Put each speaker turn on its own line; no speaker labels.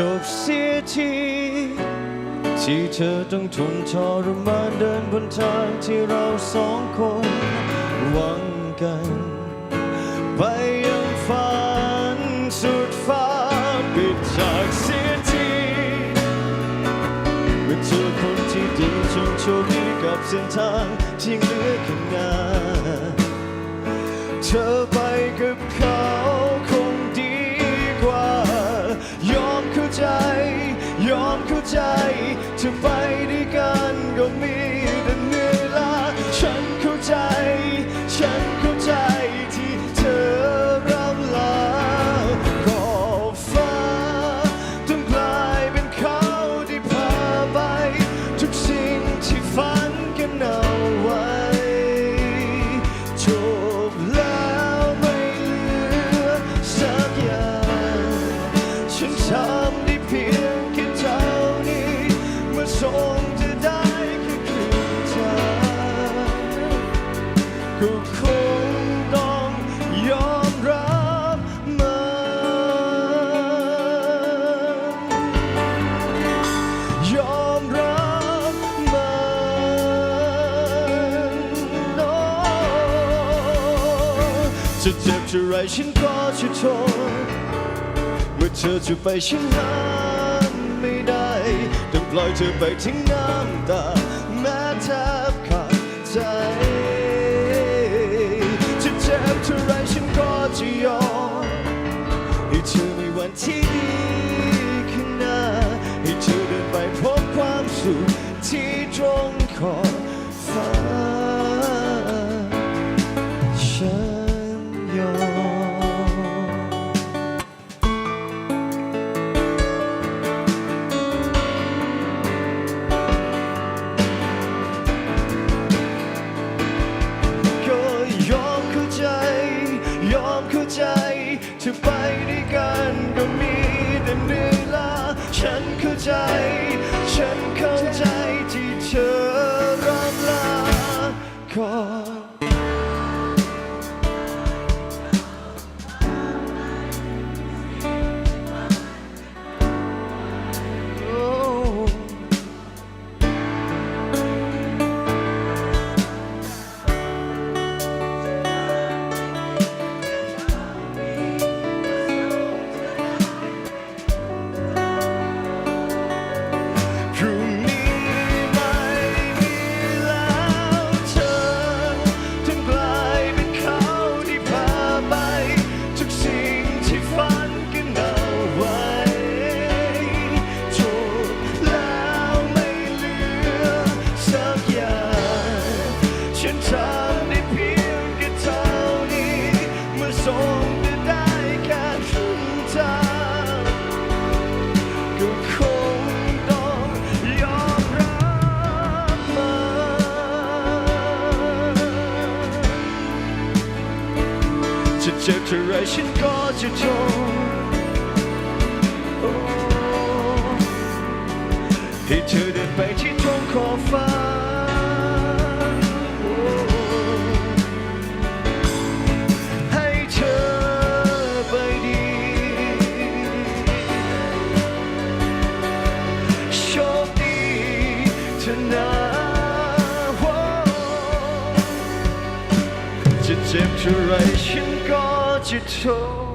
จบเสียทีที่เธอต้องทนทรมานเดินบนทางที่เราสองคนหวังกัน ไปยังฝันสุดฟ้าปิดจากเสียทีเมื่อเจอคนที่ดีจงโชคดีกับเส้นทางที่เหลือข้างหน้าเธอ ใจจะไปด้วยกันก็มีแต่เหนื่อยล้าฉันเข้าใจ ฉัน จะเจ็บจะไรฉันก็จะทนเมื่อเธอจะไปฉันนั้นไม่ได้ต้องปล่อยเธอไปทิ้งน้ำตาแม้แทบขาดใจจะเจ็บเท่าไรฉันก็จะยอมให้เธอมีวันที่ดีข้างหน้าให้เธอเดินไปพบความสุขที่ตรงขอบฟ้า จะไปด้วยกันก็มีแต่เหนื่อยล้าฉันเข้าใจ เจ็บเท่าไรฉันก็จะทนโอ้ให้เธอเดินไปที่ตรงขอบฟ้า ให้เธอไปดี โชคดีเธอนะจะเจ็บเท่าไรฉันก็ จะ